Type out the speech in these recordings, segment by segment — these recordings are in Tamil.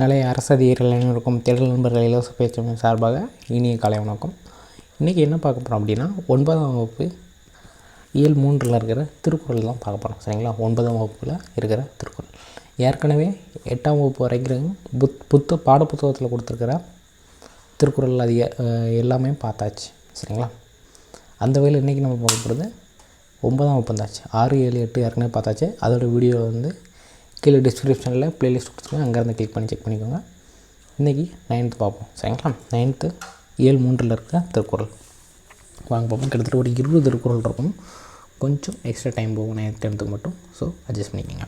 நிலைய அரசதியர்கள் இருக்கும் தேடல் நண்பர்கள் இலவச பேச்சு சார்பாக இனிய காலை வணக்கம். இன்றைக்கி என்ன பார்க்க போகிறோம் அப்படின்னா ஒன்பதாம் வகுப்பு இயல் மூன்றில் இருக்கிற திருக்குறள் தான் பார்க்க போகிறோம் சரிங்களா? ஒன்பதாம் வகுப்பில் இருக்கிற திருக்குறள். ஏற்கனவே எட்டாம் வகுப்பு வரைக்கும் புத் புத்த பாடப்புத்தகத்தில் கொடுத்துருக்கிற திருக்குறள் அதிக எல்லாமே பார்த்தாச்சு. சரிங்களா? அந்த வகையில் இன்றைக்கி நம்ம பார்க்க போகிறது ஒன்பதாம் வகுப்பு வந்தாச்சு. ஆறு ஏழு எட்டு ஏற்கனவே பார்த்தாச்சு. அதோடய வீடியோ வந்து கீழே டிஸ்கிரிப்ஷனில் ப்ளேலிஸ்ட் கொடுத்துருக்கேன். அங்கேருந்து கிளிக் பண்ணி செக் பண்ணிக்கோங்க. இன்றைக்கி நைன்த்து பார்ப்போம். சரிங்களா? நைன்த்து ஏழு மூன்றில் இருக்கிற திருக்குறள். வாங்க பார்ப்போம். கிட்டத்தட்ட ஒரு இருபது திருக்குறள் இருக்கும். கொஞ்சம் எக்ஸ்ட்ரா டைம் போகும் நைன்த் டென்த்துக்கு மட்டும். ஸோ அட்ஜஸ்ட் பண்ணிக்கோங்க.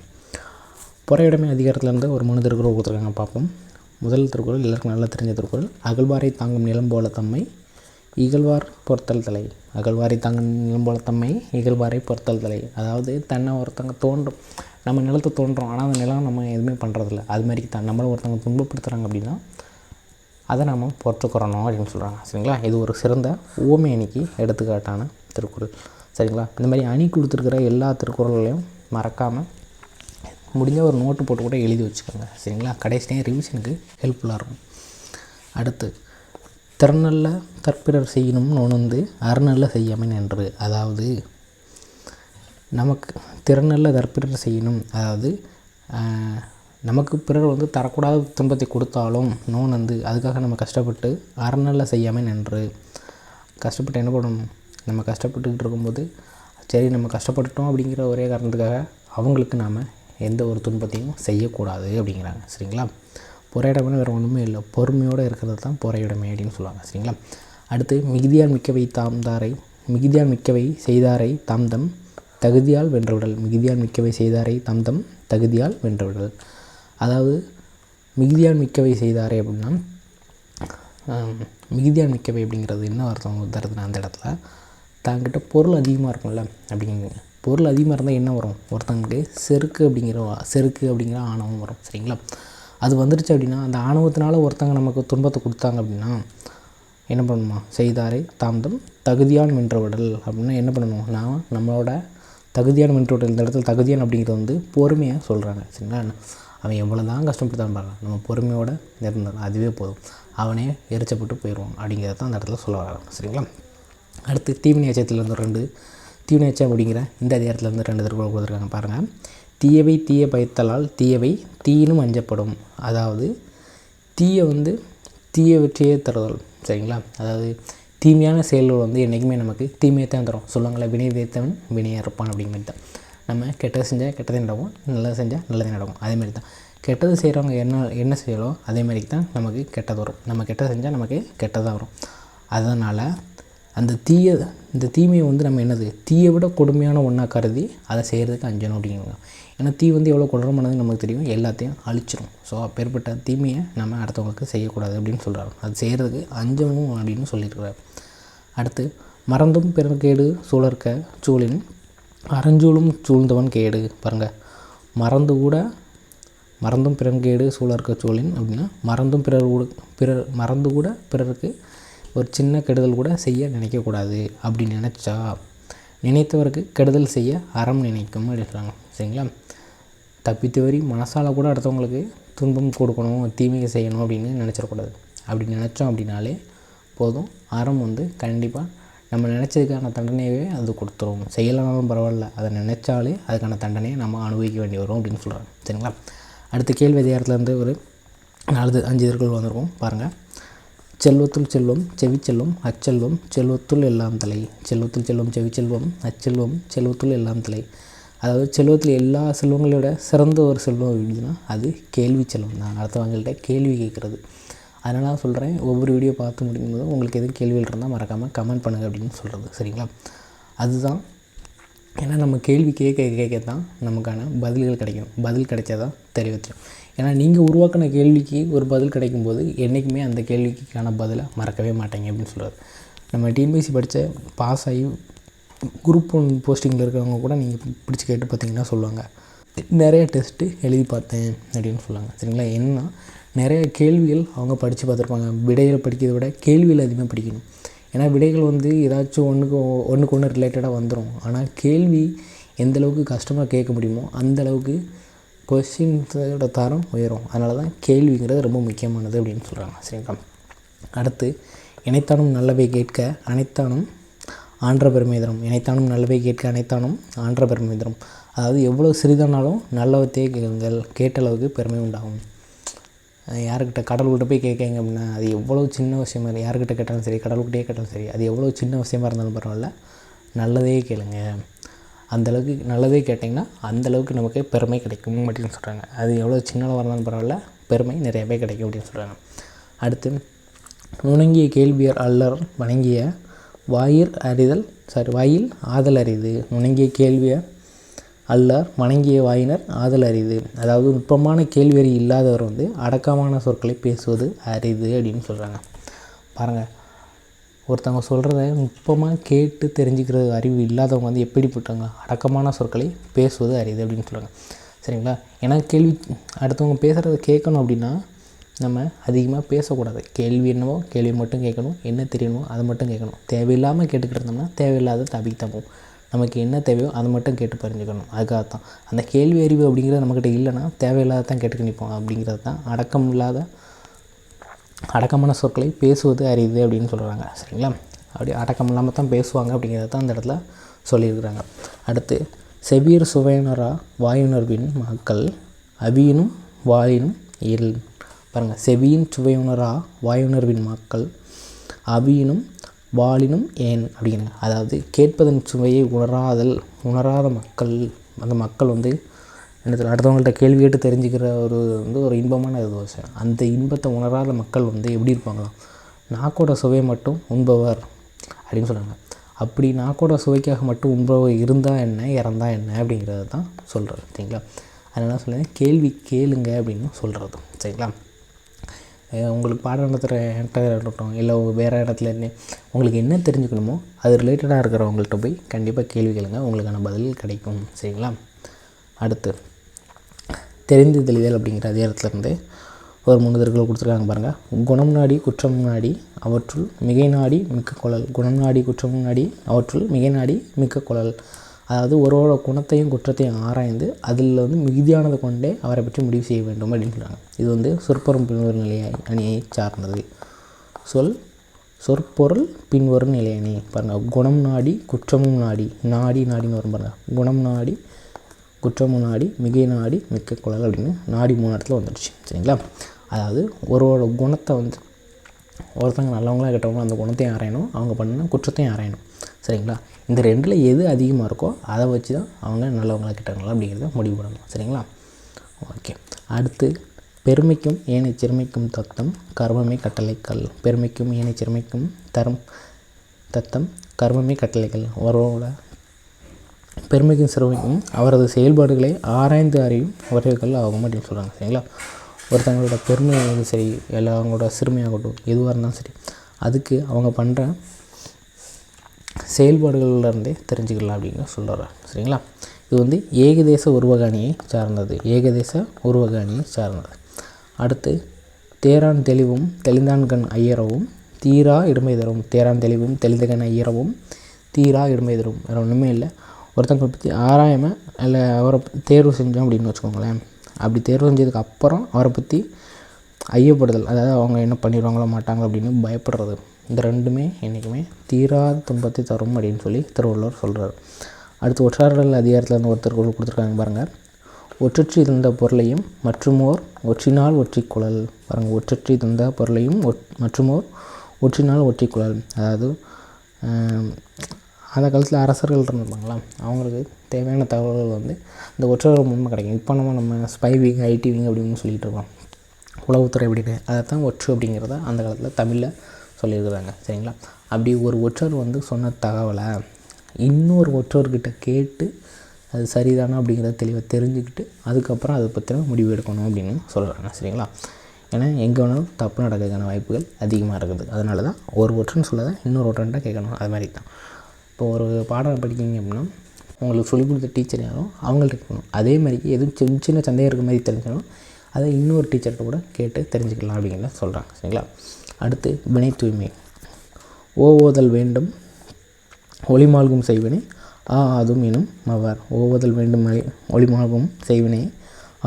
புறையுடைமை அதிகாரத்துலேருந்து ஒரு மூணு திருக்குறள் கொடுத்துருக்காங்க பார்ப்போம். முதல் திருக்குறள் எல்லாருக்கும் நல்லா தெரிஞ்ச திருக்குறள். அகழ்வாரை தாங்கும் நிலம் போல தம்மை இகழ்வார் பொறுத்தல் தலை. அகழ்வாரை தாங்கும் நிலம் போல தம்மை இகழ்வாரை பொறுத்தல் தலை. அதாவது தன்னை ஒருத்தங்க தோன்றும் நம்ம நிலத்தை தோன்றோம். ஆனால் அந்த நிலம் நம்ம எதுவுமே பண்ணுறதில்ல அது மாதிரி தான். நம்மளை ஒருத்தவங்க துன்பப்படுத்துகிறாங்க அப்படின்னா அதை நம்ம பொறுத்துக்கிறணும் அப்படின்னு சொல்கிறாங்க சரிங்களா? இது ஒரு சிறந்த ஓமை அணிக்கு எடுத்துக்காட்டான திருக்குறள். சரிங்களா? இந்த மாதிரி அணி கொடுத்துருக்கிற எல்லா திருக்குறள்களையும் மறக்காமல் முடிஞ்ச ஒரு நோட்டு போட்டு கூட எழுதி வச்சுக்கோங்க. சரிங்களா? கடைசியாக ரிவிஷனுக்கு ஹெல்ப்ஃபுல்லாக இருக்கும். அடுத்து திறனல்ல தற்பிறர் செய்யணும்னு நோனந்து அறநல்ல செய்யாமல் நின்று அதாவது நமக்கு திறனில் தற்பிறர் செய்யணும். அதாவது நமக்கு பிறர் வந்து தரக்கூடாத துன்பத்தை கொடுத்தாலும் நோன் வந்து அதுக்காக நம்ம கஷ்டப்பட்டு அறநல்ல செய்யாமல் நின்று கஷ்டப்பட்டு என்ன பண்ணணும் நம்ம கஷ்டப்பட்டுக்கிட்டு இருக்கும்போது சரி நம்ம கஷ்டப்பட்டுட்டோம் அப்படிங்கிற ஒரே காரணத்துக்காக அவங்களுக்கு நாம் எந்த ஒரு துன்பத்தையும் செய்யக்கூடாது அப்படிங்கிறாங்க. சரிங்களா? பொறையிடமே வேறு ஒன்றுமே இல்லை. பொறுமையோடு இருக்கிறது தான் பொறையிடமை அப்படின்னு சொல்லுவாங்க. சரிங்களா? அடுத்து மிகுதியால் மிக்கவை தாம் தாரை மிகுதியால் மிக்கவை செய்தாரை தாம் தம் தகுதியால் வென்றவிடல் மிகுதியால் மிக்கவை செய்தாரை தம் தம் தகுதியால் வென்றவிடல் அதாவது மிகுதியால் மிக்கவை செய்தாரே அப்படின்னா மிகுதியால் மிக்கவை அப்படிங்கிறது என்ன அர்த்தம் தருதுன்னா அந்த இடத்துல? தாங்கிட்ட பொருள் அதிகமாக இருக்கும்ல அப்படிங்க பொருள் அதிகமாக இருந்தால் என்ன வரும்? ஒருத்தங்களுக்கு செருக்கு அப்படிங்கிற செருக்கு அப்படிங்கிற ஆணவம் வரும் சரிங்களா? அது வந்துருச்சு அப்படின்னா அந்த ஆணவத்தினால ஒருத்தங்க நமக்கு துன்பத்தை கொடுத்தாங்க அப்படின்னா என்ன பண்ணணுமா செய்தாரை தகுதியால் தகுதியான் உடல். அப்படின்னா என்ன பண்ணணும்? நான் நம்மளோட தகுதியான வென்றவிடல் இந்த இடத்துல தகுதியான அப்படிங்கிறது வந்து பொறுமையாக சொல்கிறாங்க சரிங்களா? அவன் எவ்வளோ தான் கஷ்டப்படுத்தான் பாருங்க நம்ம பொறுமையோடு இருந்தாலும் அதுவே போதும். அவனே எரிச்சப்பட்டு போயிடுவான் அப்படிங்கிறத தான் அந்த இடத்துல சொல்ல வராங்க. சரிங்களா? அடுத்து தீவினை அச்சத்துலேருந்து ரெண்டு. தீவினை அச்சம் அப்படிங்கிற இந்த அதிகாரத்துலேருந்து ரெண்டு திருக்குறள் கொடுத்துருக்காங்க. பாருங்கள் தீயவை தீய பயத்தலால் தீயவை தீயினும் அஞ்சப்படும். அதாவது தீய வந்து தீய வெற்றியே தருதல். சரிங்களா? அதாவது தீமையான செயல்கள் வந்து என்றைக்குமே நமக்கு தீமையை தான் தரும். சொல்லுவாங்களே வினை விதைத்தவன் வினையாக இருப்பான் அப்படிங்கிற மாதிரி தான். நம்ம கெட்டது செஞ்சால் கெட்டதே நடக்கும் நல்லது செஞ்சால் நல்லதே நடக்கும். அதே மாதிரி தான். கெட்டது செய்கிறவங்க என்ன என்ன செய்யலோ அதே மாதிரி தான் நமக்கு கெட்டது வரும். நம்ம கெட்டது செஞ்சால் நமக்கு கெட்டதாக வரும். அதனால் அந்த தீய இந்த தீமையை வந்து நம்ம என்னது? தீயை விட கொடுமையான ஒன்றா கருதி அதை செய்கிறதுக்கு அஞ்சணும் அப்படிங்கிறாங்க ஏன்னா தீ வந்து எவ்வளோ கொடூரமானதுன்னு நமக்கு தெரியும். எல்லாத்தையும் அழிச்சிரும். ஸோ அப்பேற்பட்ட தீமையை நம்ம அடுத்தவங்களுக்கு செய்யக்கூடாது அப்படின்னு சொல்கிறாங்க அது செய்கிறதுக்கு அஞ்சணும் அப்படின்னு சொல்லியிருக்கிறார். அடுத்து மறந்தும் பெருங்கேடு சூழற்க சூழின் அறஞ்சூழும் சூழ்ந்தவன் கேடு. பாருங்கள் மறந்து கூட மறந்தும் பிறங்கேடு சூழற்க சூழின் அப்படின்னா மறந்தும் பிறர் கூட பிறர் மறந்து கூட பிறருக்கு ஒரு சின்ன கெடுதல் கூட செய்ய நினைக்கக்கூடாது அப்படி நினச்சா நினைத்தவருக்கு கெடுதல் செய்ய அறம் நினைக்கும் அப்படின்றாங்க சரிங்களா? சரிங்களா தப்பித்தவரி மனசால் கூட அடுத்தவங்களுக்கு துன்பம் கொடுக்கணும் தீமையை செய்யணும் அப்படின்னு நினச்சிடக்கூடாது. அப்படி நினச்சோம் அப்படின்னாலே போதும். அறம் வந்து கண்டிப்பாக நம்ம நினச்சதுக்கான தண்டனையவே அது கொடுத்துரும். செய்யலைனாலும் பரவாயில்ல. அதை நினச்சாலே அதுக்கான தண்டனையை நம்ம அனுபவிக்க வேண்டி வரும் அப்படின்னு சொல்கிறாங்க சரிங்களா? அடுத்த கேள்வி அதிகாரத்துலேருந்து ஒரு நாலு அஞ்சு இதழ்கள் வந்திருக்கும். பாருங்கள் செல்வத்துள் செல்வம் செவிச்செல்வம் அச்செல்வம் செல்வத்துள் எல்லாம் தலை. செல்வத்துள் செல்வம் செவிச்செல்வம் அச்செல்வம் செல்வத்துள் எல்லாம் தலை. அதாவது செல்வத்தில் எல்லா செல்வங்களோட சிறந்த ஒரு செல்வம் அப்படின்னா அது கேள்வி செல்வம் தான். அடுத்தவங்கள்ட்ட கேள்வி கேட்குறது. அதனால தான் சொல்கிறேன் ஒவ்வொரு வீடியோ பார்த்து முடிக்கும்போது உங்களுக்கு எதுவும் கேள்விகள் இருந்தால் மறக்காமல் கமெண்ட் பண்ணுங்கள் அப்படின்னு சொல்கிறது சரிங்களா? அதுதான் ஏன்னா நம்ம கேள்வி கேட்க கேட்க தான் நமக்கான பதில்கள் கிடைக்கும். பதில் கிடைச்சதான் தெரிவித்தோம் ஏன்னா நீங்கள் உருவாக்கின கேள்விக்கு ஒரு பதில் கிடைக்கும்போது என்றைக்குமே அந்த கேள்விக்கான பதிலை மறக்கவே மாட்டேங்க அப்படின்னு சொல்கிறது நம்ம டிஎன்பிசி படித்த பாஸ் ஆகி குரூப் ஒன் போஸ்டிங்கில் இருக்கிறவங்க கூட நீங்கள் பிடிச்சி கேட்டு பார்த்தீங்கன்னா சொல்லுவாங்க. நிறைய டெஸ்ட்டு எழுதி பார்த்தேன் அப்படின்னு சொல்லுவாங்க சரிங்களா? என்னன்னா நிறைய கேள்விகள் அவங்க படித்து பார்த்துருப்பாங்க. விடைகள் படிக்கிறதை விட கேள்விகள் அதிகமாக படிக்கணும். ஏன்னா விடைகள் வந்து ஏதாச்சும் ஒன்றுக்கு ஒன்றுக்கு ஒன்று ரிலேட்டடாக வந்துடும் ஆனால் கேள்வி எந்தளவுக்கு கஷ்டமாக கேட்க முடியுமோ அந்த அளவுக்கு கொஷின்ஸோட தரம் உயரும். அதனால தான் கேள்விங்கிறது ரொம்ப முக்கியமானது அப்படின்னு சொல்கிறாங்க சரிங்களா? அடுத்து இணைத்தானும் நல்லவை கேட்க அனைத்தானும் ஆன்ற பெருமை தரும். இணைத்தானும் நல்லவை கேட்க அனைத்தானும் ஆன்ற பெருமை தரும். அதாவது எவ்வளோ சிறிதானாலும் நல்லவத்தையே கேளுங்கள். கேட்ட அளவுக்கு பெருமை உண்டாகும். யாருக்கிட்ட கடவுள்கிட்ட போய் கேட்கங்க அப்படின்னா அது எவ்வளோ சின்ன விஷயமா யாருக்கிட்ட கேட்டாலும் சரி கடவுள்கிட்டே கேட்டாலும் சரி அது எவ்வளோ சின்ன விஷயமா இருந்தாலும் பரவாயில்ல நல்லதே கேளுங்க. அந்தளவுக்கு நல்லதே கேட்டிங்கன்னா அந்தளவுக்கு நமக்கு பெருமை கிடைக்கும் அப்படின்னு சொல்கிறாங்க அது எவ்வளோ சின்னதாக இருந்தாலும் பரவாயில்ல பெருமை நிறையவே கிடைக்கும் அப்படின்னு சொல்கிறாங்க அடுத்து நுணங்கிய கேள்வியர் அல்லர் வணங்கிய வாயில் அறிதல் சாரி வாயில் ஆதல் அறிது. நுணங்கிய கேள்வியர் அல்லார் வணங்கிய வாயினர் ஆதல் அரிது அதாவது நுட்பமான கேள்வியறி இல்லாதவர் வந்து அடக்கமான சொற்களை பேசுவது அரிது அப்படின்னு சொல்கிறாங்க பாருங்கள் ஒருத்தவங்க சொல்கிறத நுட்பமாக கேட்டு தெரிஞ்சுக்கிறது அறிவு இல்லாதவங்க வந்து எப்படிப்பட்டவங்க? அடக்கமான சொற்களை பேசுவது அரிது அப்படின்னு சொல்கிறாங்க சரிங்களா? ஏன்னா கேள்வி அடுத்தவங்க பேசுகிறத கேட்கணும் அப்படின்னா நம்ம அதிகமாக பேசக்கூடாது. கேள்வி என்னவோ கேள்வி மட்டும் கேட்கணும். என்ன தெரியணுமோ அதை மட்டும் கேட்கணும். தேவையில்லாமல் கேட்டுக்கிட்டு இருந்தோம்னா தேவையில்லாத டாபிக் தான் போகும் நமக்கு என்ன தேவையோ அதை மட்டும் கேட்டு பறிஞ்சுக்கணும் அதுக்காக தான். அந்த கேள்வி அறிவு அப்படிங்கிறது நம்மக்கிட்ட இல்லைன்னா தேவையில்லாத தான் கேட்டுக்க நிற்போம். அப்படிங்கிறது தான் அடக்கம் இல்லாத அடக்கமான சொற்களை பேசுவது அறியுது அப்படின்னு சொல்கிறாங்க சரிங்களா? அப்படி அடக்கம் இல்லாமல் தான் பேசுவாங்க அப்படிங்கிறத தான் அந்த இடத்துல சொல்லியிருக்கிறாங்க. அடுத்து செவியர் சுவையினரா வாயுணர்வின் மக்கள் அவியினும் வாயினும் இல் பாருங்கள் செவியின் சுவையுணரா வாயுணர்வின் மக்கள் அவியினும் வாளினும் ஏன் அப்படிங்கிறாங்க அதாவது கேட்பதன் சுவையை உணராதல் உணராத மக்கள் அந்த மக்கள் வந்து என்ன சொல்ல அடுத்தவங்கள்ட்ட கேள்வி கேட்டு தெரிஞ்சுக்கிற ஒரு வந்து ஒரு இன்பமான இது விஷயம் அந்த இன்பத்தை உணராத மக்கள் வந்து எப்படி இருப்பாங்களாம் நாக்கோட சுவை மட்டும் உண்பவர் அப்படின்னு சொல்கிறாங்க அப்படி நாக்கோட சுவைக்காக மட்டும் உண்பவர் இருந்தால் என்ன இறந்தா என்ன அப்படிங்கிறது தான் சொல்கிறது சரிங்களா? அதனால் சொல்லுங்கள் கேள்வி கேளுங்க அப்படின்னு சொல்கிறது சரிங்களா? உங்களுக்கு பாடம் நடத்துகிற இடத்துல இருக்கட்டும் இல்லை வேறு இடத்துல இருந்து உங்களுக்கு என்ன தெரிஞ்சுக்கணுமோ அது ரிலேட்டடாக இருக்கிறவங்கள்ட்ட போய் கண்டிப்பாக கேள்வி கேளுங்க. உங்களுக்கான பதில் கிடைக்கும். சரிங்களா? அடுத்து தெரிந்து தெளிதல் அப்படிங்கிற அதே இடத்துல இருந்து ஒரு மூணு திருக்குறள் கொடுத்துருக்காங்க பாருங்கள் குணம் நாடி குற்றம் நாடி அவற்றுள் மிகை நாடி மிக்க குழல். குணம் நாடி குற்றம் நாடி அவற்றுள் மிகை நாடி மிக்க குழல். அதாவது ஒருவரோட குணத்தையும் குற்றத்தையும் ஆராய்ந்து அதில் வந்து மிகுதியானதை கொண்டே அவரை பற்றி முடிவு செய்ய வேண்டும் அப்படின்னு சொல்கிறாங்க இது வந்து சொற்பொருள் பின்வரும் நிலையை அணியை சார்ந்தது. சொல் சொற்பொருள் பின்வரும் நிலை அணி. பாருங்கள் குணம் நாடி குற்றமும் நாடி நாடி நாடின்னு வரும் பாருங்கள் குணம் நாடி குற்றமும் நாடி மிகை நாடி மிக்க குழல் அப்படின்னு நாடி மூணு இடத்துல வந்துடுச்சு. சரிங்களா? அதாவது ஒருவரோட குணத்தை வந்து ஒருத்தங்க நல்லவங்களா கெட்டவங்களும் அந்த குணத்தையும் ஆராயணும் அவங்க பண்ண குற்றத்தையும் ஆராயணும். சரிங்களா? இந்த ரெண்டில் எது அதிகமாக இருக்கோ அதை வச்சு தான் அவங்க நல்லவங்களா கெட்டவங்களா அப்படிங்கிறத முடிவு பண்ணணும். சரிங்களா? ஓகே. அடுத்து பெருமைக்கும் ஏனை சிறுமைக்கும் தத்தம் கர்மமே கட்டளைக்கல் பெருமைக்கும் ஏனை சிறுமைக்கும் தரம் தத்தம் கர்மமே கட்டளைக்கல் ஒருவரோட பெருமைக்கும் சிறுமைக்கும் அவரது செயல்பாடுகளை ஆராய்ந்து அறியும் வரைகள் ஆகும் அப்படின்னு சொல்கிறாங்க சரிங்களா? ஒருத்தவங்களோட பெருமையாகட்டும் சரி இல்லை அவங்களோட சிறுமையாகட்டும் எதுவாக இருந்தாலும் சரி அதுக்கு அவங்க பண்ணுற செயல்பாடுகளிலிருந்தே தெரிஞ்சுக்கலாம் அப்படின்னு சொல்கிறார் சரிங்களா? இது வந்து ஏகதேச உருவகாணியை சார்ந்தது. ஏகதேச உருவகாணியை சார்ந்தது. அடுத்து தேரான் தெளிவும் தெளிந்தான் கண் ஐயரவும் தீரா இடுமை தரும். தேரான் தெளிவும் தெளிந்த கண் ஐயரவும் தீரா இடுமை தரும். வேறு ஒன்றுமே இல்லை. ஒருத்தவங்களை பற்றி ஆராயாமல் இல்லை அவரை தேர்வு செஞ்சோம் அப்படின்னு வச்சுக்கோங்களேன். அப்படி தேர்வு செஞ்சதுக்கு அப்புறம் அவரை பற்றி ஐயப்படுதல் அதாவது அவங்க என்ன பண்ணிடுவாங்களோ மாட்டாங்களோ அப்படின்னு பயப்படுறது. இந்த ரெண்டுமே என்றைக்குமே தீராத துன்பத்தை தரும் அப்படின்னு சொல்லி திருவள்ளுவர் சொல்கிறார் அடுத்து ஒற்றாடல் அதிகாரத்தில் இருந்து ஒருத்தர் குழு கொடுத்துருக்காங்க பாருங்கள் ஒற்றற்றி இருந்த பொருளையும் மற்றுமோர் ஒற்றினால் ஒற்றிக்குழல் பாருங்கள் ஒற்றற்றி தந்த பொருளையும் மற்றுமோர் ஒற்றினால் ஒற்றிக்குழல் அதாவது அந்த காலத்தில் அரசர்கள் இருந்திருப்பாங்களா அவங்களுக்கு தேவையான தகவல்கள் வந்து இந்த ஒற்றர்கள் மூலமாக கிடைக்கும். இப்போ நம்ம நம்ம ஸ்பை விங் ஐடி விங் அப்படின்னு சொல்லிகிட்டு இருக்கோம். உளவுத்துறை அப்படின்னு. அதை தான் ஒற்று அப்படிங்கிறத அந்த காலத்தில் தமிழில் சொல்லியிருக்கிறாங்க. சரிங்களா? அப்படி ஒரு ஒற்றர் வந்து சொன்ன தகவலை இன்னொரு ஒற்றர்கிட்ட கேட்டு அது சரிதானா அப்படிங்கிறத தெளிவாக தெரிஞ்சுக்கிட்டு அதுக்கப்புறம் அதை பற்றின முடிவு எடுக்கணும் அப்படின்னு சொல்கிறாங்க சரிங்களா? ஏன்னா எங்கே வேணாலும் தப்பு நடக்கிறதுக்கான வாய்ப்புகள் அதிகமாக இருக்குது. அதனால தான் ஒரு ஒற்றன் சொல்லதை இன்னொரு ஒற்றன்ட்ட கேட்கணும். அது மாதிரி தான். இப்போ ஒரு பாடம் படிக்கிறீங்க அப்படின்னா உங்களுக்கு சொல்லிக் கொடுத்த டீச்சர் யாரோ அவங்கள்ட்ட கேட்கணும். அதே மாதிரி எதுவும் சின்ன சின்ன சந்தேகம் இருக்க மாதிரி தெரிஞ்சாலும் அதை இன்னொரு டீச்சர்கிட்ட கூட கேட்டு தெரிஞ்சுக்கலாம் அப்படிங்கிறத சொல்கிறாங்க சரிங்களா? அடுத்து வினை தூய்மை. ஓ வேண்டும் ஒளிமால்கும் செய்வினை. ஆ அதுவும் எனும் அவர் ஓவதல் வேண்டும் ஒளிமால்கும் செய்வினை.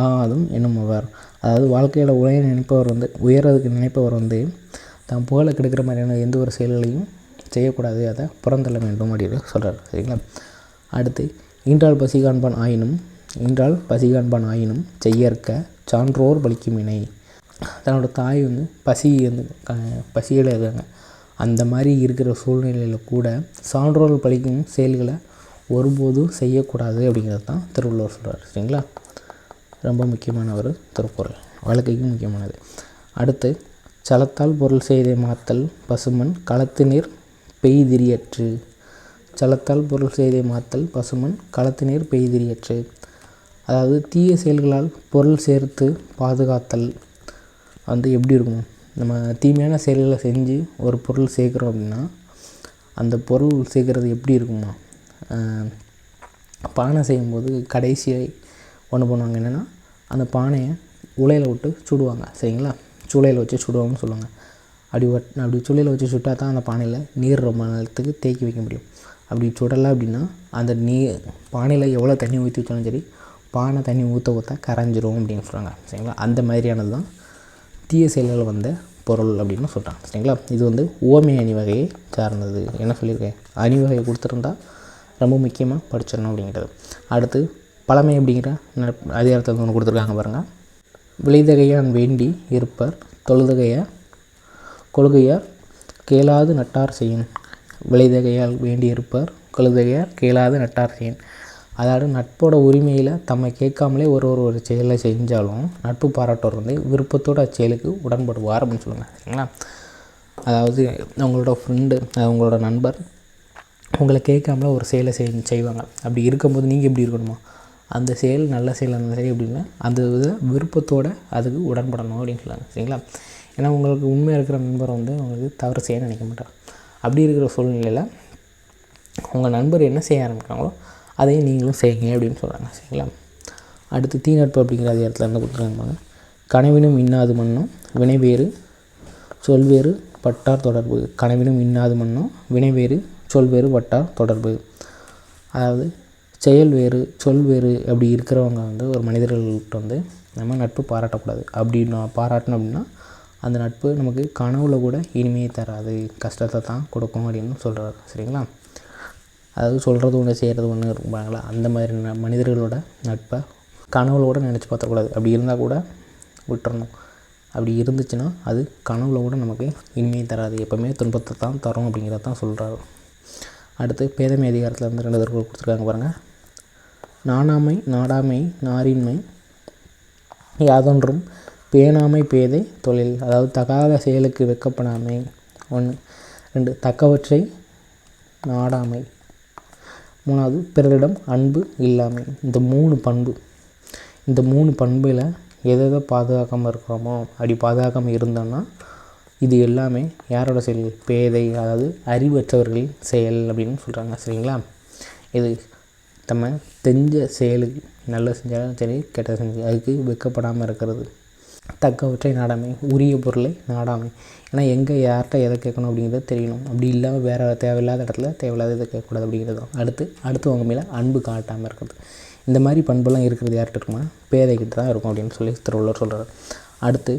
ஆதும் அவர் அதாவது வாழ்க்கையில் உயர நினைப்பவர் வந்து உயர்றதுக்கு நினைப்பவர் வந்து தான் புகழை கெடுக்கிற மாதிரியான எந்த ஒரு செயல்களையும் செய்யக்கூடாது. அதை புறந்தள்ள வேண்டும் அப்படின்னு சொல்கிறார் சரிங்களா? அடுத்து ஈன்றால் பசி காண்பான் ஆயினும் ஈன்றால் பசி காண்பான் ஆயினும் செய்யற்க சான்றோர் பலிக்கும் இணை. தன்னோட தாய் வந்து பசி வந்து க- பசியில் இருக்காங்க. அந்த மாதிரி இருக்கிற சூழ்நிலையில் கூட சான்றோர்கள் பழிக்கும் செயல்களை ஒருபோதும் செய்யக்கூடாது அப்படிங்கிறது தான் திருவள்ளுவர் சொல்கிறார் சரிங்களா? ரொம்ப முக்கியமான ஒரு திருக்குறள். வாழ்க்கைக்கு முக்கியமானது. அடுத்து சலத்தால் பொருள் செய்தை மாத்தல் பசுமன் களத்து நீர் பெய்திரியற்று. சலத்தால் பொருள் செய்தை மாத்தல் பசுமன் களத்து நீர் பெய்திரியற்று. அதாவது தீய செயல்களால் பொருள் சேர்த்து பாதுகாத்தல். வந்து எப்படி இருக்கும்? நம்ம தீமையான செயல்களை செஞ்சு ஒரு பொருள் சேர்க்குறோம் அப்படின்னா அந்த பொருள் சேர்க்குறது எப்படி இருக்குமா? பானை செய்யும்போது கடைசியாக ஒன்று பண்ணுவாங்க. என்னென்னா அந்த பானையை உலையில் விட்டு சுடுவாங்க. சரிங்களா? சூளையில் வச்சு சுடுவாங்கன்னு சொல்லுவாங்க. அப்படி வட் அப்படி சூளையில் வச்சு சுட்டால் தான் அந்த பானையில் நீர் ரொம்ப நேரத்துக்கு தேக்கி வைக்க முடியும். அப்படி சுடலை அப்படின்னா அந்த நீர் பானையில் எவ்வளோ தண்ணி ஊற்றி வச்சாலும் சரி பானை தண்ணி ஊற்ற ஊற்ற கரைஞ்சிரும் அப்படின்னு சொல்கிறாங்க சரிங்களா? அந்த மாதிரியானது தான் தீய செயல்கள் வந்த பொருள் அப்படின்னு சொல்கிறாங்க சரிங்களா? இது வந்து ஓமை அணி வகையை சார்ந்தது. என்ன சொல்லியிருக்கேன்? அணிவகையை கொடுத்துருந்தா ரொம்ப முக்கியமாக படிச்சிடணும் அப்படிங்கிறது. அடுத்து பழமை அப்படிங்கிற நெ- அதிகாரத்தை ஒன்று கொடுத்துருக்காங்க பாருங்கள் விளைதகையான் வேண்டி இருப்பர் தொழுதகையார் கொள்கையார் கேளாது நட்டார் செய்யும் விளைதகையால் வேண்டி இருப்பர் கொழுதகையார் கேளாது நட்டார் செய்யும் அதாவது நட்போட உரிமையில் தம்மை கேட்காமலே ஒரு ஒரு ஒரு செயலை செஞ்சாலும் நட்பு பாராட்டோர் வந்து விருப்பத்தோட அச்செயலுக்கு உடன்படுவார் அப்படின்னு சொல்லுவாங்க சரிங்களா? அதாவது உங்களோட ஃப்ரெண்டு உங்களோட நண்பர் உங்களை கேட்காமல ஒரு செயலை செய் செய்வாங்க. அப்படி இருக்கும்போது நீங்கள் எப்படி இருக்கணுமா? அந்த செயல் நல்ல செயல் அந்த செயல் அப்படின்னா அந்த இதை விருப்பத்தோடு அதுக்கு உடன்படணும் அப்படின்னு சொல்லுவாங்க சரிங்களா? ஏன்னா உங்களுக்கு உண்மையாக இருக்கிற நண்பர் வந்து உங்களுக்கு தவறு செய்ய நினைக்க மாட்டார். அப்படி இருக்கிற சூழ்நிலையில் உங்கள் நண்பர் என்ன செய்ய ஆரம்பிக்கிறாங்களோ அதையும் நீங்களும் செய்யுங்க அப்படின்னு சொல்கிறாங்க சரிங்களா? அடுத்து தீநட்பு அப்படிங்கிற அதிகாரத்தில் இருந்து கொடுத்துருக்காங்க கனவினும் இன்னாது மண்ணும் வினைவேறு சொல்வேறு பட்டார் தொடர்பு. கனவினும் இன்னாது மண்ணும் வினைவேறு சொல்வேறு வட்டார் தொடர்பு. அதாவது செயல் வேறு சொல் வேறு அப்படி இருக்கிறவங்க வந்து ஒரு மனிதர்கள்கிட்ட வந்து நம்ம நட்பு பாராட்டக்கூடாது. அப்படி நான் பாராட்டணும் அப்படின்னா அந்த நட்பு நமக்கு கனவுல கூட இனிமையை தராது. கஷ்டத்தை தான் கொடுக்கும் அப்படின்னு சொல்கிறாரு சரிங்களா? அதாவது சொல்கிறது ஒன்று செய்கிறது ஒன்று இருப்பாங்களா? அந்த மாதிரி ந- மனிதர்களோட நட்பை கனவுல நினச்சி பார்த்துக்கூடாது அப்படி இருந்தால் கூட விட்டுறணும். அப்படி இருந்துச்சுன்னா அது கனவுல கூட நமக்கு இனிமையை தராது. எப்போவுமே துன்பத்தை தான் தரும் அப்படிங்கிறத தான் சொல்கிறாரு அடுத்து பேதமை அதிகாரத்தில் வந்து ரெண்டு தடவை கொடுத்துருக்காங்க பாருங்கள் நாணாமை நாடாமை நாரின்மை யாதொன்றும் பேணாமை பேதை தொழில். அதாவது தகாத செயலுக்கு வெக்கப்படாமை ஒன்று ரெண்டு தக்கவற்றை நாடாமை. மூணாவது பிறரிடம் அன்பு இல்லாமை. இந்த மூணு பண்பு இந்த மூணு பண்பில் எதை எதை பாதுகாக்காமல் இருக்கிறோமோ அப்படி பாதுகாக்காமல் இருந்தோம்னா இது எல்லாமே யாரோட செயல்? பேதை அதாவது அறிவற்றவர்களின் செயல் அப்படின்னு சொல்கிறாங்க சரிங்களா? இது நம்ம தெரிஞ்ச செயலுக்கு நல்ல செஞ்சாலும் சரி கெட்ட செஞ்சு அதுக்கு வெக்கப்படாமல் இருக்கிறது. தக்கவற்றை நாடாமை உரிய பொருளை நாடாமை. ஏன்னா எங்கே யார்கிட்ட எதை கேட்கணும் அப்படிங்கிறது தெரியணும். அப்படி இல்லாமல் வேறு தேவையில்லாத இடத்துல தேவையில்லாத இதை கேட்கக்கூடாது அப்படிங்கிறது தான். அடுத்து அடுத்தவங்க மேலே அன்பு காட்டாமல் இருக்கிறது. இந்த மாதிரி பண்பெல்லாம் இருக்கிறது யார்கிட்ட இருக்குமா பேதைக்கிட்ட தான் இருக்கும் அப்படின்னு சொல்லி திருவள்ளுவர் சொல்கிறார் அடுத்து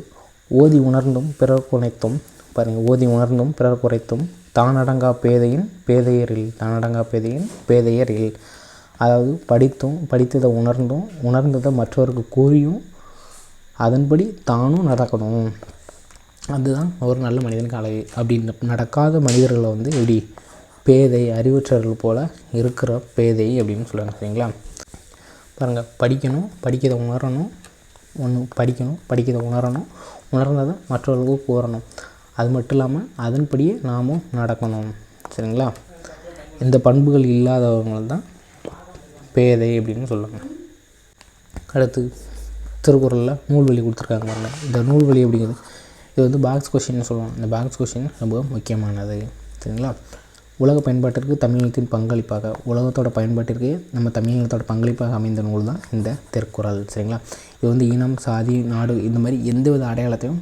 ஓதி உணர்ந்தும் பிறர் குறைத்தும் பாருங்கள் ஓதி உணர்ந்தும் பிறர் குறைத்தும் தானடங்கா பேதையின் பேதையரில் தானடங்கா பேதையின் பேதையரில் அதாவது படித்தும் படித்ததை உணர்ந்தும் உணர்ந்ததை மற்றவருக்கு கூறியும் அதன்படி தானும் நடக்கணும். அதுதான் ஒரு நல்ல மனிதனுக்கு அழகு அப்படி நடக்காத மனிதர்களை வந்து எப்படி பேதை அறிவற்றவர்கள் போல் இருக்கிற பேதை அப்படின்னு சொல்லுவாங்க சரிங்களா? பாருங்கள் படிக்கணும் படிக்கிறதை உணரணும் ஒன்று படிக்கணும் படிக்கிறதை உணரணும் உணர்ந்ததை மற்றவர்களுக்கு கூறணும். அது மட்டும் இல்லாமல் அதன்படியே நாமும் நடக்கணும் சரிங்களா? இந்த பண்புகள் இல்லாதவங்க தான் பேதை அப்படின்னு சொல்லுவாங்க. அடுத்து திருக்குறளில் நூல்வழி கொடுத்துருக்காங்க பாருங்க. இந்த நூல்வழி அப்படிங்கிறது இது வந்து பாக்ஸ் கொஷின்னு சொல்லுவாங்க. இந்த பாக்ஸ் கொஷின் ரொம்ப முக்கியமானது. சரிங்களா? உலக பயன்பாட்டிற்கு தமிழகத்தின் பங்களிப்பாக உலகத்தோட பயன்பாட்டிற்கு நம்ம தமிழகத்தோட பங்களிப்பாக அமைந்த நூல் தான் இந்த திருக்குறள். சரிங்களா? இது வந்து இனம் சாதி நாடு இந்த மாதிரி எந்தவித அடையாளத்தையும்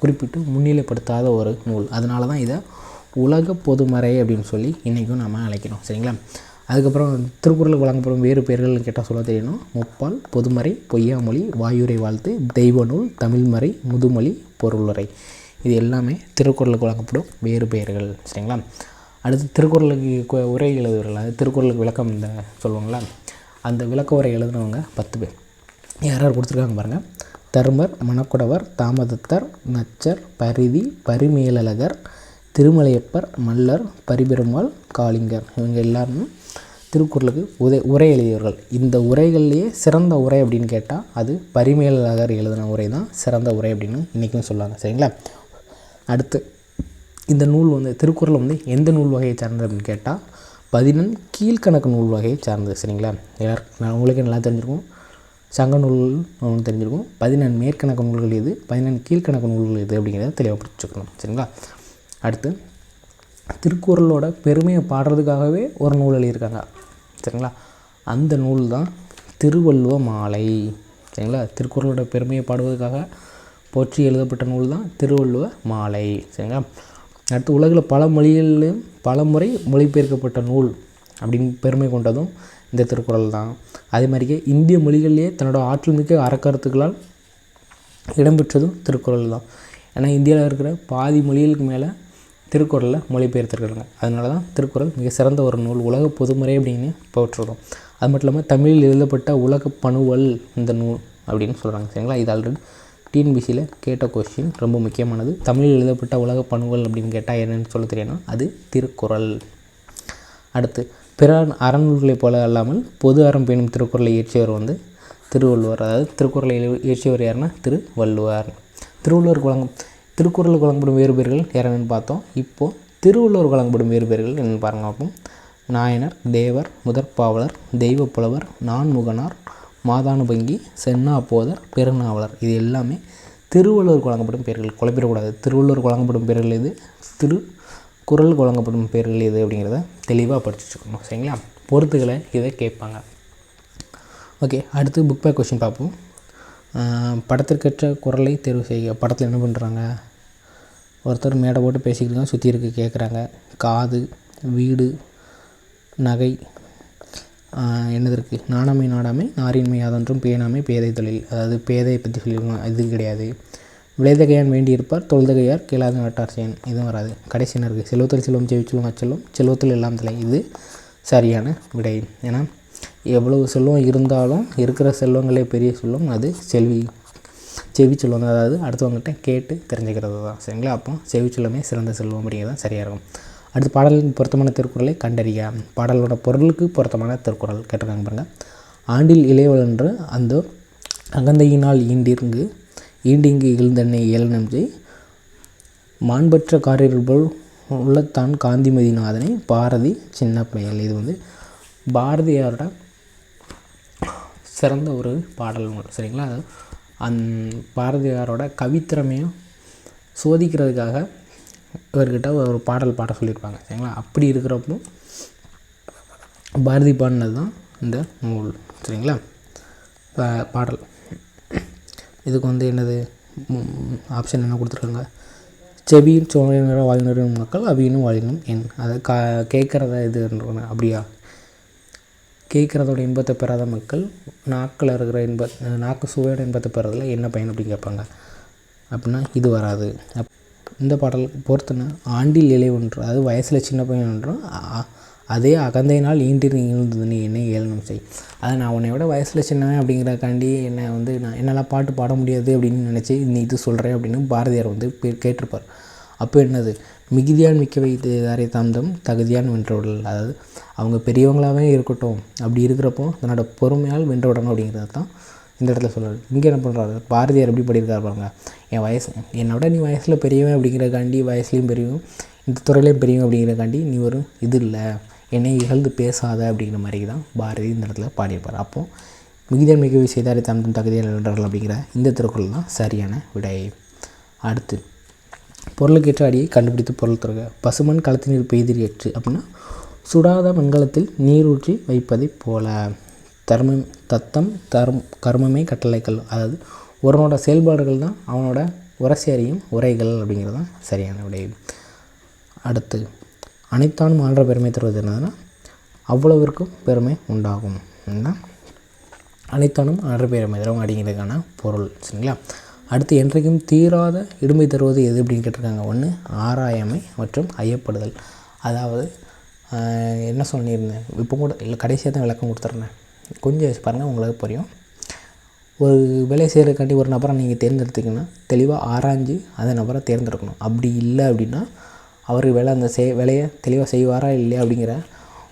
குறிப்பிட்டு முன்னிலைப்படுத்தாத ஒரு நூல். அதனால தான் இதை உலக பொதுமறை அப்படின்னு சொல்லி இன்றைக்கும் நம்ம அழைக்கிறோம். சரிங்களா? அதுக்கப்புறம் திருக்குறளுக்கு வழங்கப்படும் வேறு பெயர்கள்னு கேட்டால் சொல்ல தெரியணும். முப்பால் பொதுமறை பொய்யாமொழி வாயுரை வாழ்த்து தெய்வ நூல் தமிழ்மறை முதுமொழி பொருளுரை. இது எல்லாமே திருக்குறளுக்கு வழங்கப்படும் வேறு பெயர்கள். சரிங்களா? அடுத்து திருக்குறளுக்கு உரை எழுதுவர்கள். அது திருக்குறளுக்கு விளக்கம் இந்த சொல்லுவாங்களா அந்த விளக்க உரை எழுதுனவங்க பத்து பேர். யார் யார் கொடுத்துருக்காங்க பாருங்கள் தர்மர் மணக்குடவர் தாமதத்தர் நச்சர் பரிதி பரிமேலழகர் திருமலையப்பர் மல்லர் பரிபெருமாள் காளிங்கர். இவங்க எல்லாருமே திருக்குறளுக்கு உதை உரை எழுதியவர்கள். இந்த உரைகள்லேயே சிறந்த உரை அப்படின்னு கேட்டால் அது பரிமேலழகர் எழுதின உரை தான் சிறந்த உரை அப்படின்னு இன்றைக்கும் சொல்லுவாங்க. சரிங்களா? அடுத்து இந்த நூல் வந்து திருக்குறள் வந்து எந்த நூல் வகையை சார்ந்தது அப்படின்னு கேட்டால் பதினெண் கீழ்க்கணக்கு நூல் வகையை சார்ந்தது. சரிங்களா? எல்லார் நான் உங்களுக்கு நல்லா தெரிஞ்சிருக்கும். சங்க நூல் ஒன்று தெரிஞ்சிருக்கும். பதினெண் மேற்கணக்கு நூல்கள் எது பதினெண் கீழ்க்கணக்கு நூல்கள் எது அப்படிங்கிறத தெளிவுபடுத்திக்கணும். சரிங்களா? அடுத்து திருக்குறளோட பெருமையை பாடுறதுக்காகவே ஒரு நூல் எழுதியிருக்காங்க. சரிங்களா அந்த நூல் தான் திருவள்ளுவ மாலை. சரிங்களா? திருக்குறளோட பெருமையை பாடுவதற்காக போற்றி எழுதப்பட்ட நூல் தான் திருவள்ளுவ மாலை. சரிங்களா? அடுத்து உலகில் பல மொழிகளிலும் பல முறை மொழிபெயர்க்கப்பட்ட நூல் அப்படின்னு பெருமை கொண்டதும் இந்த திருக்குறள் தான் அதே மாதிரியே இந்திய மொழிகளிலேயே தன்னோட ஆற்றல் மிக்க அறக்கருத்துக்களால் இடம்பெற்றதும் திருக்குறள் தான் ஏன்னா இந்தியாவில் இருக்கிற பாதி மொழிகளுக்கு மேலே திருக்குறளில் மொழிபெயர்த்திருக்காங்க அதனால தான் திருக்குறள் மிக சிறந்த ஒரு நூல். உலக பொதுமறை அப்படின்னு போட்டிருக்கோம் அது மட்டும் இல்லாமல் தமிழில் எழுதப்பட்ட உலக பணுவல் இந்த நூல் அப்படின்னு சொல்கிறாங்க சரிங்களா? இது ஆல்ரெடி டிஎன்பிசியில் கேட்ட கொஸ்டின் ரொம்ப முக்கியமானது. தமிழில் எழுதப்பட்ட உலக பணுவல் அப்படின்னு கேட்டால் என்னென்னு சொல்ல தெரியணும் அது திருக்குறள். அடுத்து பிற அறநூல்களைப் போல அல்லாமல் பொது அறம் பேணும் திருக்குறளை இயற்றியவர் வந்து திருவள்ளுவர். அதாவது திருக்குறளை இயற்றியவர் யாருன்னா திருவள்ளுவர். திருவள்ளுவருக்கு வழங்கும் திருக்குறள் வழங்கப்படும் வேறு யாரென்னு யாருன்னு பார்த்தோம். இப்போது திருவள்ளுவர் வழங்கப்படும் வேறுபேர்கள் என்னென்னு பாருங்கள் பார்ப்போம். நாயனர் தேவர் முதற்பாவலர் தெய்வப்புலவர் நான்முகனார் மாதானுபங்கி சென்னா போதர் பெருநாவலர். இது எல்லாமே திருவள்ளுவர் வழங்கப்படும் பேர்கள். குழப்பிடக்கூடாது. திருவள்ளுவர் வழங்கப்படும் பேர்கள் எது? திரு குரல் வழங்கப்படும் பேர்கள் எது அப்படிங்கிறத தெளிவாக படிச்சு வச்சுக்கணும். சரிங்களா? பொறுத்துக்களை இதை கேட்பாங்க. ஓகே அடுத்து புக் பேக் கொஷின் பார்ப்போம். படத்திற்கேற்ற குரலை தேர்வு செய்ய படத்தில் என்ன பண்ணுறாங்க ஒருத்தர் மேடை போட்டு பேசிக்கிட்டு இருக்காங்க சுற்றி இருக்க கேட்குறாங்க காது வீடு நகை என்னது இருக்குது நாணாமை நாடாமை நாரின்மை யாதொன்றும் பேணாமை பேதை தொழில். அதாவது பேதையை பற்றி சொல்லியிருக்கோம் இது கிடையாது. விளைதகையான் வேண்டியிருப்பார் தொழுதகையார் கேளாத நாட்டார் செயன் இதுவும் வராது. கடைசி இருக்குது செல்வத்தில் செல்வம் செவிச்செல்வம் அச்சலும் செல்வத்தில் எல்லாம் தலை. இது சரியான விடை. ஏன்னா எவ்வளவு செல்வம் இருந்தாலும் இருக்கிற செல்வங்களே பெரிய செல்வம். அது செல்வி செவி செல்வம். தான். அதாவது அடுத்தவங்ககிட்ட கேட்டு தெரிஞ்சுக்கிறது தான். சரிங்களா? அப்போ செவி செல்வமே சிறந்த செல்வம் அப்படிங்கிறது தான் சரியாக இருக்கும். அடுத்து பாடலின் பொருத்தமான திருக்குறளை கண்டறிய பாடலோட பொருளுக்கு பொருத்தமான திருக்குறள் கேட்டிருக்காங்க பாருங்கள் ஆண்டில் இளையவள் என்று அந்த அகந்தையினால் ஈண்டிருங்கு ஈண்டிங்கு இழுந்தன்னை இயலனம் மாண்பற்ற காரியர்கள் போல் உள்ளத்தான் காந்திமதிநாதனை பாரதி சின்ன பயல் இது வந்து பாரதியாரோட சிறந்த ஒரு பாடல் சரிங்களா? அது அந் பாரதியாரோட கவித்திறமையும் சோதிக்கிறதுக்காக இவர்கிட்ட ஒரு பாடல் பாட சொல்லியிருப்பாங்க சரிங்களா? அப்படி இருக்கிறப்போ பாரதி பாடினது தான் இந்த நூல் சரிங்களா? பா- பாடல். இதுக்கு வந்து என்னது? ஆப்ஷன் என்ன கொடுத்துருக்காங்க? செவியின் சோழ வாழ்நரும் மக்கள் அவியினும் வாழினும் என். அதை கா கேட்குறத இது அப்படியா? கேட்குறதோட இன்பத்தை பெறாத மக்கள் நாக்கில் இருக்கிற இன்ப நாக்கு சுவையோட இன்பத்தை பெறதில் என்ன பயன் அப்படின்னு கேட்பாங்க. அப்படின்னா இது வராது. அப் இந்த பாடல் பொறுத்தன ஆண்டில் இலை ஒன்று அது வயசில் சின்ன பையன் ஒன்றும் அ- அதே அகந்தையினால் ஈண்டிரு இழுந்தது நீ என்னை ஏளனம் செய் அதை நான் உன்னை விட வயசில் சின்னவன் அப்படிங்கிறக்காண்டி என்னை வந்து நான் என்னால் பாட்டு பாட முடியாது அப்படின்னு நினச்சி நீ இது சொல்கிறேன் அப்படின்னு பாரதியார் வந்து கேட்டிருப்பார். அப்போ என்னது? மிகுதியான் மிக்க வைத்து அரை தாந்தம் தகுதியான் வென்றவுடல். அதாவது அவங்க பெரியவங்களாகவே இருக்கட்டும். அப்படி இருக்கிறப்போ தன்னோட பொறுமையால் வென்ற விடணும் அப்படிங்கிறது தான் இந்த இடத்துல சொல்கிறார் இங்கே என்ன பண்ணுறாரு பாரதியார் எப்படி படியிருக்காரு பாருங்க. என் வயசு என்னோட நீ வயசில் பெரியவன் அப்படிங்கிறக்காண்டி வயசுலேயும் பெரியவன் இந்த துறையிலையும் பெரியவன் அப்படிங்கிறக்காண்டி நீ ஒரு இது இல்லை. என்னை இகழ்ந்து பேசாத அப்படிங்கிற மாதிரி தான் பாரதி இந்த இடத்துல பாடியிருப்பார். அப்போது மிகுதியான் மிகவை செய்தாரை தாம் தகுதியால் வென்றார்கள் அப்படிங்கிற இந்த திருக்குறள் தான் சரியான விடை. அடுத்து பொருளுக்கேற்ற அடியை கண்டுபிடித்து பொருள் தருக பசுமண் களத்து நீர் பெய்திரி ஏற்று அப்படின்னா சுடாத மண்கலத்தில் நீர் ஊற்றி வைப்பதைப் போல. தர்மம் தத்தம் தர்ம கர்மமே கட்டளைகள். அதாவது ஒருவனோட செயல்பாடுகள் தான் அவனோட உரசி அறியும் உரைகள் அப்படிங்கிறது தான் சரியான விடை. அடுத்து அனைத்தானும் ஆன்ற பெருமை தருவது என்னதுன்னா அவ்வளவிற்கும் பெருமை உண்டாகும். என்ன? அனைத்தானும் பெருமை தரும் அப்படிங்கிறதுக்கான பொருள் சரிங்களா? அடுத்து என்றைக்கும் தீராத இடுமை தருவது எது அப்படின்னு கேட்டிருக்காங்க. ஒன்று ஆராயாமை மற்றும் ஐயப்படுதல். அதாவது என்ன சொல்லியிருந்தேன்? இப்போ கூட இல்லை கடைசியாக தான் விளக்கம் கொடுத்துட்றேன் கொஞ்சம் யோசிச்சு பாருங்கள் உங்களுக்கு புரியும். ஒரு வேலை செய்கிறதுக்காண்டி ஒரு நபரை நீங்கள் தேர்ந்தெடுத்தீங்கன்னா தெளிவாக ஆராய்ஞ்சு அந்த நபரை தேர்ந்தெடுக்கணும். அப்படி இல்லை அப்படின்னா அவர் வேலை அந்த செய் வேலையை தெளிவாக செய்வாரா இல்லையா அப்படிங்கிற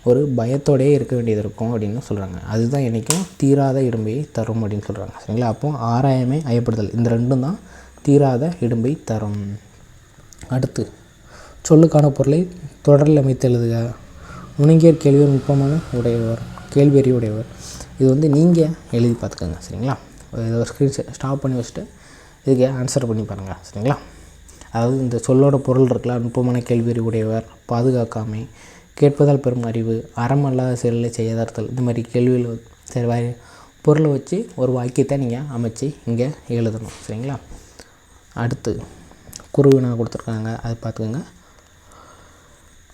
ஒரு பயத்தோடையே இருக்க வேண்டியது இருக்கும் அப்படின்னு சொல்கிறாங்க அதுதான் என்றைக்கும் தீராத இடும்பையை தரும் அப்படின்னு சொல்கிறாங்க சரிங்களா? அப்போ ஆராயமே ஐயப்படுதல். இந்த ரெண்டும் தான் தீராத இடும்பை தரும். அடுத்து சொல்லுக்கான பொருளை தொடரில் அமைத்து எழுதுக. முனங்கியர் கேள்வியர் நுட்பமான உடையவர் கேள்வியறி உடையவர். இது வந்து நீங்கள் எழுதி பார்த்துக்கோங்க. சரிங்களா? இதை ஒரு ஸ்க்ரீன் ஸ்டாப் பண்ணி வச்சுட்டு இதுக்கு ஆன்சர் பண்ணி பாருங்கள் சரிங்களா? அதாவது இந்த சொல்லோட பொருள் இருக்கலாம். நுட்பமான கேள்வியறி உடையவர் பாதுகாக்காமை கேட்பதால் பெறும் அறிவு அறம் அல்லாத செயல்களை செய்யாதர்த்தல். இந்த மாதிரி கேள்விகள் சரி வாய் பொருளை வச்சு ஒரு வாக்கியத்தை நீங்கள் அமைச்சு இங்கே எழுதணும். சரிங்களா? அடுத்து குருவினா கொடுத்துருக்காங்க. அது பார்த்துக்கோங்க.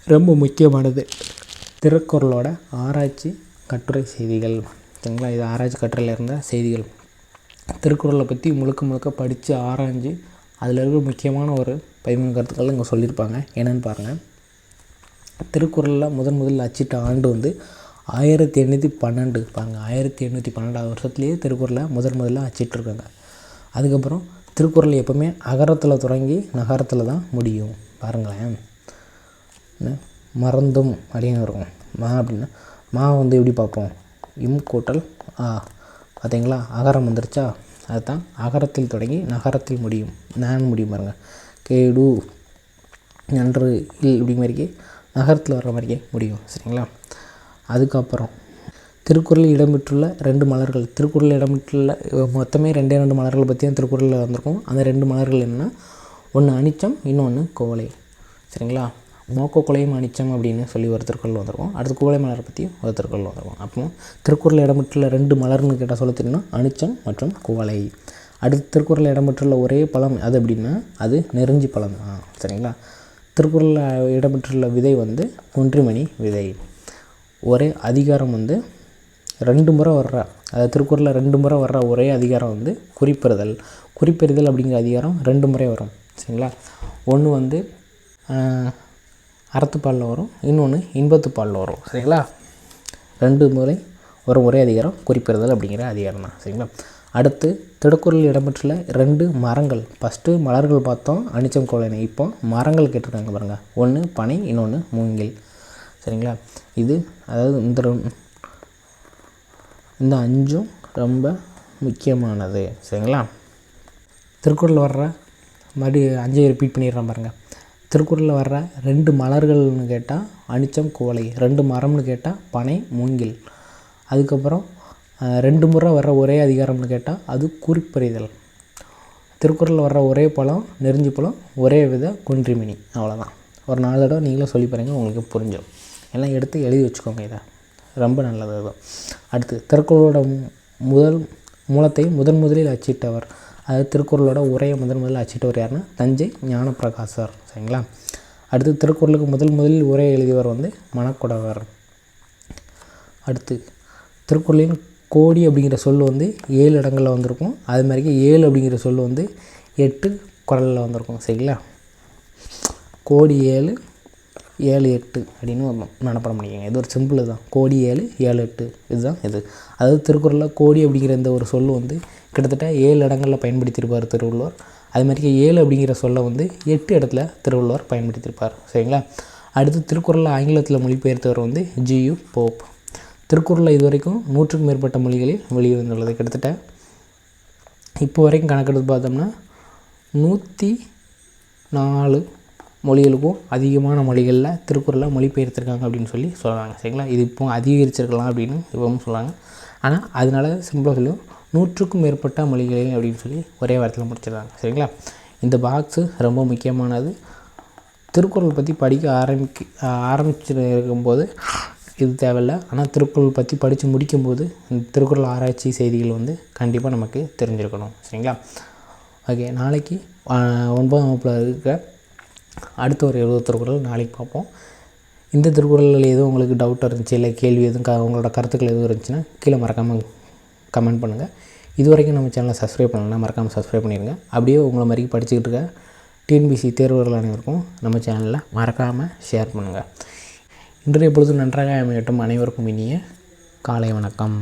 ரொம்ப முக்கியமானது. திருக்குறளோட ஆராய்ச்சி கட்டுரை செய்திகள். சரிங்களா? இது ஆராய்ச்சி கட்டுரையில் இருந்த செய்திகள். திருக்குறளை பற்றி முழுக்க முழுக்க படித்து ஆராய்ஞ்சு அதில் இருக்கிற முக்கியமான ஒரு பதிமூணு கருத்துக்கள் இங்கே சொல்லியிருப்பாங்க. என்னென்னு பாருங்கள் திருக்குறளில் முதன் முதலில் அச்சிட்ட ஆண்டு வந்து ஆயிரத்தி எண்ணூற்றி பன்னெண்டு. பாருங்கள் ஆயிரத்தி எண்ணூற்றி பன்னெண்டாவது வருஷத்துலேயே திருக்குறளை முதன் முதல்ல அச்சிட்ருக்காங்க அதுக்கப்புறம் திருக்குறள் எப்போவுமே அகரத்தில் தொடங்கி நகரத்தில் தான் முடியும். பாருங்களேன். மறந்தும் அப்படின்னு இருக்கும் மா அப்படின்னா மா வந்து எப்படி பார்ப்போம்? இம் கூட்டல் ஆ. பார்த்தீங்களா? அகரம் வந்துருச்சா? அதுதான் அகரத்தில் தொடங்கி நகரத்தில் முடியும். நான் முடியும் பாருங்கள் கேடு நன்று இல் இப்படி மாதிரிக்கே நகரத்தில் வர்ற மாதிரியே முடியும் சரிங்களா? அதுக்கப்புறம் திருக்குறளில் இடம்பெற்றுள்ள ரெண்டு மலர்கள் திருக்குறளில் இடம்பெற்றுள்ள மொத்தமே ரெண்டே ரெண்டு மலர்கள் பற்றி தான் திருக்குறளில் வந்திருக்கும். அந்த ரெண்டு மலர்கள் என்னென்னா ஒன்று அனிச்சம் இன்னொன்று கோவலை சரிங்களா? மோக்க குலையும் அனிச்சம் அப்படின்னு சொல்லி ஒரு திருக்குறள் வந்திருக்கும். அடுத்து கோவலை மலரை பற்றி ஒரு திருக்குறள் வந்திருக்கும். அப்போ திருக்குறளில் இடம்பெற்றுள்ள ரெண்டு மலர்னு கேட்டால் சொல்ல தெரியும்னா அனிச்சம் மற்றும் குவளை அடுத்து திருக்குறளில் இடம்பெற்றுள்ள ஒரே பழம் அது அப்படின்னா அது நெருஞ்சி பழம் தான் சரிங்களா? திருக்குறளில் இடம்பெற்றுள்ள விதை வந்து ஒன்றுமணி விதை. ஒரே அதிகாரம் வந்து ரெண்டு முறை வர்ற அதாவது திருக்குறளில் ரெண்டு முறை வர்ற ஒரே அதிகாரம் வந்து குறிப்பெறுதல் குறிப்பெறுதல் அப்படிங்கிற அதிகாரம் ரெண்டு முறை வரும் சரிங்களா? ஒன்று வந்து அறத்துப்பாலில் வரும் இன்னொன்று இன்பத்துப்பாலில் வரும் சரிங்களா? ரெண்டு முறை வரும் ஒரே அதிகாரம் குறிப்பெறுதல் அப்படிங்கிற அதிகாரம் தான் சரிங்களா? அடுத்து திருக்குறளில் இடம்பெற்றுள்ள ரெண்டு மரங்கள். ஃபஸ்ட்டு மலர்கள் பார்த்தோம். அனிச்சம் கோலனை. இப்போ மரங்கள் கேட்டிருக்காங்க பாருங்கள் ஒன்று பனை இன்னொன்று மூங்கில். சரிங்களா? இது அதாவது இந்த இந்த அஞ்சும் ரொம்ப முக்கியமானது. சரிங்களா? திருக்குறளில் வர்ற மறுபடியும் அஞ்சையும் ரிப்பீட் பண்ணிடுறேன் பாருங்கள் திருக்குறளில் வர்ற ரெண்டு மலர்கள்னு கேட்டால் அனிச்சம் கோலை ரெண்டு மரம்னு கேட்டால் பனை மூங்கில். அதுக்கப்புறம் ரெண்டு முறை வர்ற ஒரே அதிகாரம்னு கேட்டால் அது குறிப்பறிதல். திருக்குறளில் வர்ற ஒரே பழம் நெருஞ்சி பழம் ஒரே வித குன்றிமினி. அவ்வளோதான் ஒரு நாலு தடவை நீங்களும் சொல்லி பாருங்க உங்களுக்கு புரிஞ்சிடும் எல்லாம் எடுத்து எழுதி வச்சுக்கோங்க இதை. ரொம்ப நல்லது அதுதான் அடுத்து திருக்குறளோட முதல் மூலத்தை முதன் முதலில் அச்சிட்டவர். அதாவது திருக்குறளோட உரையை முதன் முதலில் அச்சிட்டவர் யாருன்னா தஞ்சை ஞானப்பிரகாசர். சரிங்களா? அடுத்து திருக்குறளுக்கு முதல் முதலில் உரை எழுதியவர் வந்து மணக்குடவர். அடுத்து திருக்குறளின் கோடி அப்படிங்கிற சொல் வந்து ஏழு இடங்களில் வந்திருக்கும். அது மாதிரிக்கு ஏழு அப்படிங்கிற சொல் வந்து எட்டு குரலில் வந்திருக்கும். சரிங்களா? கோடி ஏழு ஏழு எட்டு அப்படின்னு வரணும் மனப்பாடம் பண்ணிக்கோங்க இது ஒரு சிம்பிள் தான். கோடி ஏழு ஏழு எட்டு. இதுதான் இது. அதாவது திருக்குறளில் கோடி அப்படிங்கிற இந்த ஒரு சொல் வந்து கிட்டத்தட்ட ஏழு இடங்களில் பயன்படுத்தியிருப்பார் திருவள்ளுவர். அது மாதிரி ஏழு அப்படிங்கிற சொல்லை வந்து எட்டு இடத்துல திருவள்ளுவர் பயன்படுத்தியிருப்பார். சரிங்களா? அடுத்து திருக்குறளில் ஆங்கிலத்தில் மொழிபெயர்த்தவர் வந்து ஜியு போப். திருக்குறளில் இது வரைக்கும் நூற்றுக்கும் மேற்பட்ட மொழிகளில் வெளிவந்துள்ளது கிட்டத்தட்ட இப்போ வரைக்கும் கணக்கெடுத்து பார்த்தோம்னா நூற்றி நாலு மொழிகளுக்கும் அதிகமான மொழிகளில் திருக்குறளை மொழிபெயர்த்திருக்காங்க அப்படின்னு சொல்லி சொல்கிறாங்க சரிங்களா? இது இப்போ அதிகரிச்சிருக்கலாம் அப்படின்னு இப்பவும் சொல்கிறாங்க ஆனால் அதனால சிம்பிளாக சொல்லுவோம். நூற்றுக்கும் மேற்பட்ட மொழிகளில் அப்படின்னு சொல்லி ஒரே வாரத்தில் முடிச்சிடுறாங்க. சரிங்களா? இந்த பாக்ஸு ரொம்ப முக்கியமானது. திருக்குறள் பற்றி படிக்க ஆரம்பிக்க ஆரம்பிச்சிருக்கும்போது இது தேவையில்ல. ஆனால் திருக்குறள் பற்றி படித்து முடிக்கும்போது இந்த திருக்குறள் ஆராய்ச்சி செய்திகள் வந்து கண்டிப்பாக நமக்கு தெரிஞ்சிருக்கணும். சரிங்களா? ஓகே நாளைக்கு ஒன்பதாம் வகுப்பில் இருக்க அடுத்த ஒரு எழுபது திருக்குறள் நாளைக்கு பார்ப்போம். இந்த திருக்குறளில் எதுவும் உங்களுக்கு டவுட் இருந்துச்சு இல்லை கேள்வி எதுவும் க உங்களோட கருத்துக்கள் எதுவும் இருந்துச்சுன்னா கீழே மறக்காமல் கமெண்ட் பண்ணுங்கள் இது வரைக்கும் நம்ம சேனலை சப்ஸ்கிரைப் பண்ணலன்னா மறக்காமல் சப்ஸ்கிரைப் பண்ணிடுங்க. அப்படியே உங்களை மாதிரி படிச்சுக்கிட்டு இருக்க டிஎன்பிசி தேர்வுகள் அனைவருக்கும் நம்ம சேனலில் மறக்காமல் ஷேர் பண்ணுங்கள் இன்றைய பொழுது நன்றாக அமையட்டும் அனைவருக்கும் இனிய காலை வணக்கம்.